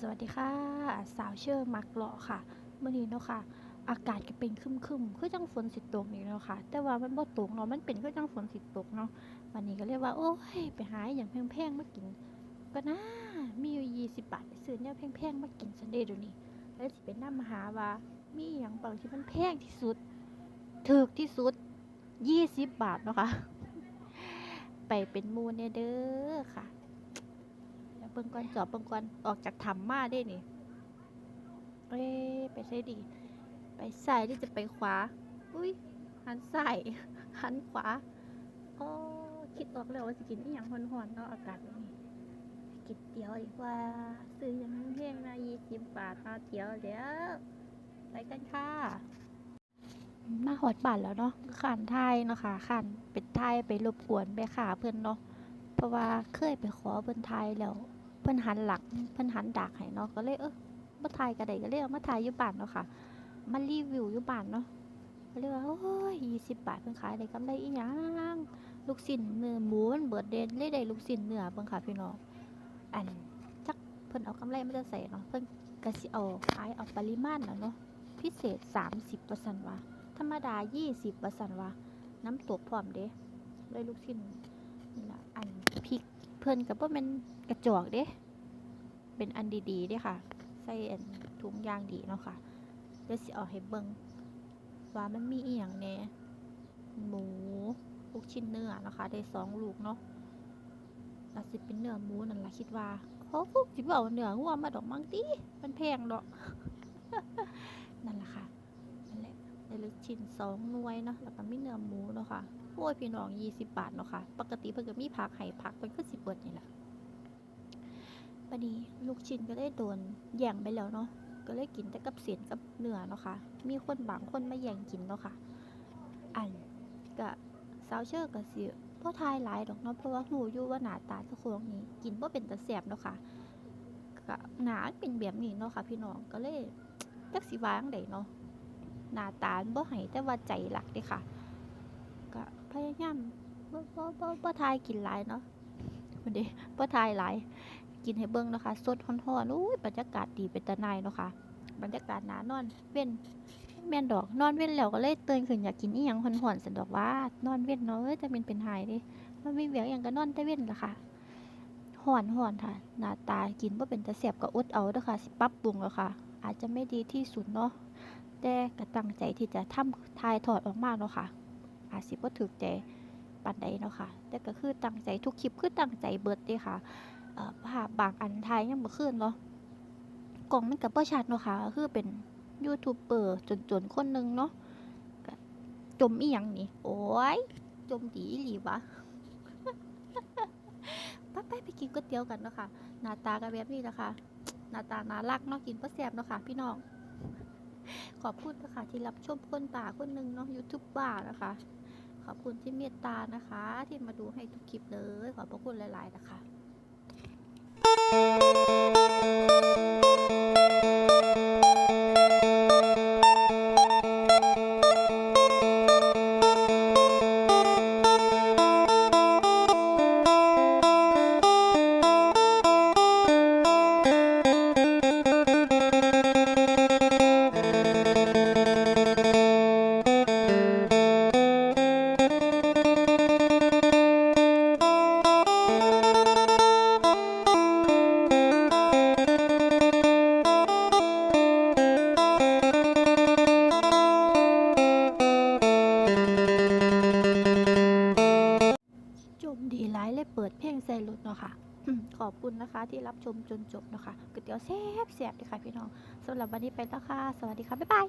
สวัสดีค่ะ สาวเชื่อมักเลาะค่ะเมื่อนี้เนาะค่ะ อากาศก็เป็นครึมคือจังฝนสิตกนี่เนาะค่ะ แต่ว่ามันบ่ตกเนาะมันเป็นคือจังฝนสิตกเนาะวันนี้ก็เรียกว่า โอ้ยไปหาอย่างแพงๆมากิน ก็น่ามีอยู่20บบาทไปซื้อเนี่ยแพงๆมากินซันเดย์ดี๋ยวนี้แล้วสิเป็นน้ำหาว่า มีอย่างบางที่มันแพงที่สุดถูกที่สุด20บบาทเนาะค่ะไปเป็นมูเนเด้อค่ะ เบิ่งก่อนจอบเบิ่งก่อนออกจากถ้ำมาได้นี่เอ้ไปใช่ดี ไปซ้ายหรือจะไปขวา อุ้ยหันซ้ายหันขวาโอ้คิดออกแล้วว่าสิกินอีหยังฮ้อนๆเนาะอากาศนี้กินเตี๋ยวดีกว่า ซื้อยังแพงมา20บบาทมาเตี๋ยวแล้วไปกันค่ะมาหอดบานแล้วเนาะขันไทยเนาะค่ะขันเป็นไทยไปรบกวนไปขาเพื่อนเนาะเพราะว่าเคยไปขอเพิ่อนไทยแล้ว พิ่นหันหลังเพิ่นหันดากให้เนาะก็เลยเออมาถ่ายก็ไดก็เลยเอามาถ่ายอยู่บ้านเนาะค่ะมารีวิวอยู่บ้านเนาะก็เลยว่าโอ้ยยี่สิบบาทเพิ่นขายได้กำไรอีหยังลูกชิ้นเนื้อหมูมันเบิดเดนเลยได้ลูกชิ้นเนื้อเบิ่งค่ะพี่น้องอันจักเพิ่นเอากำไรมาจะใส่เนาะเพิ่นก็สิเอาขายเอาปริมาณเน่ะพิเนาะพิบเศษ30%ว่าธรรมดา20ว่าซั่นว่าน้ำตกพร้อมเด้เลยลูกชิ้นนี่ละอันพริก พิ่นกับว่ามันกระจอกเด้ เป็นอันดีๆเด้ค่ะ ใส่อันถุงยางดีเนาะค่ะเดี๋ยวสิเอาให้เบิ่งว่ามันมีอีหยังแน่หมูลูกชิ้นเนื้อนะคะ ได้สองลูกเนาะอาจสิเป็นเนื้อหมูนั่นแหละคิดว่าเขาพวกสิบเอาเนื้องัวมาดอกมั้งติมันแพงดอกนั่นล่ะค่ะนั่นแหละ ได้ลูกชิ้นสองหน่วยเนาะแล้วก็มีเนื้อหมูเนาะค่ะโอ้ยพี่น้องยี่สิบบาทเนาะค่ะ ปกติเพิ่นก็มีผักให้ผักเพิ่นก็สิเบิดนี่แหละปดนี้ลูกชิ้นก็ได้โดนแย่งไปแล้วเนาะก็เลยกินแต่กับเสียนกับเนื้อเนาะค่ะ มีคนบางคนมาแย่งกินเนาะค่ะ อันก็สาวเชื่อก็สิบ่ทายหลายดอกเนาะเพราะว่าหูอยู่ว่าหนาตาเจ้าของนี้กินบ่เป็นตาแซ่บเนาะค่ะก็หนาเป็นแบบนี้เนาะค่ะ พี่น้องก็เลยจักสิวางใดเนาะ หน้าตาบ่ให้แต่ว่าใจรักเด้ค่ะ ก็พยายามบ่บ่บ่บ่ทายกินหลายเนาะวันเดบ่ทายหลาย กินให้เบิ่งเนาะคะสดฮ้อนๆอุ้ยบรรยากาศดีเป็นตาหนายเนาะค่ะบรรยากาศหนานอนเว้นแม่นดอกนอนเว้นแล้วก็เลยตื่นขึ้นอยากกินอีหยังฮ้อนๆสันดอกว่านอนเว้นเนาะเอ้ยจะเป็นเป็นหายด้มันมีเวียงอหยังก็นอนแต่เว้นล่ะค่ะฮ้อนๆค่ะ หน้าตากินบ่เป็นตาแซ่บก็อดเอาเด้อค่ะ สิปรับปรุงแล้วค่ะ อาจจะไม่ดีที่สุดเนาะ แต่ก็ตั้งใจที่จะทำถ่ายทอดออกมาเนาะค่ะ อาจสิบ่ถูกใจปานใดเนาะค่ะ แต่ก็คือตั้งใจทุกคลิปคือตั้งใจเบิดเด้ค่ะภาพบางอันถ่ายยังบ่คืนเนาะกล่องมันก็บ่ชัดเนาะค่ะคือเป็นยูทูบเบอร์จนๆคนหนึงเนาะจมอีหยังนี่โอ้ยจมดีหลีวะไปไปไปกินก๋วยเตี๋ยวกันเนาะค่ะหน้าตาก็แบบนี้แหละคะหน้าตาน่ารักเนาะกินบ่แซ่บเนาะค่ะพี่น้อง ขอบคุณนะคะที่รับชมคนป่าคนหนึ่งเนาะยูทูบบ้านะคะ ขอบคุณที่เมตตานะคะ ที่มาดูให้ทุกคลิปเลย ขอบพระคุณหลาย ๆ นะคะ เลยเปิดเพลงใส่รถเนาะค่ะขอบคุณนะคะที่รับชมจนจบเนาะค่ะก๋วยเตี๋ยวแซ่บๆเลยค่ะพี่น้องสำหรับวันนี้ไปแล้วค่ะ สวัสดีค่ะ บ๊ายบาย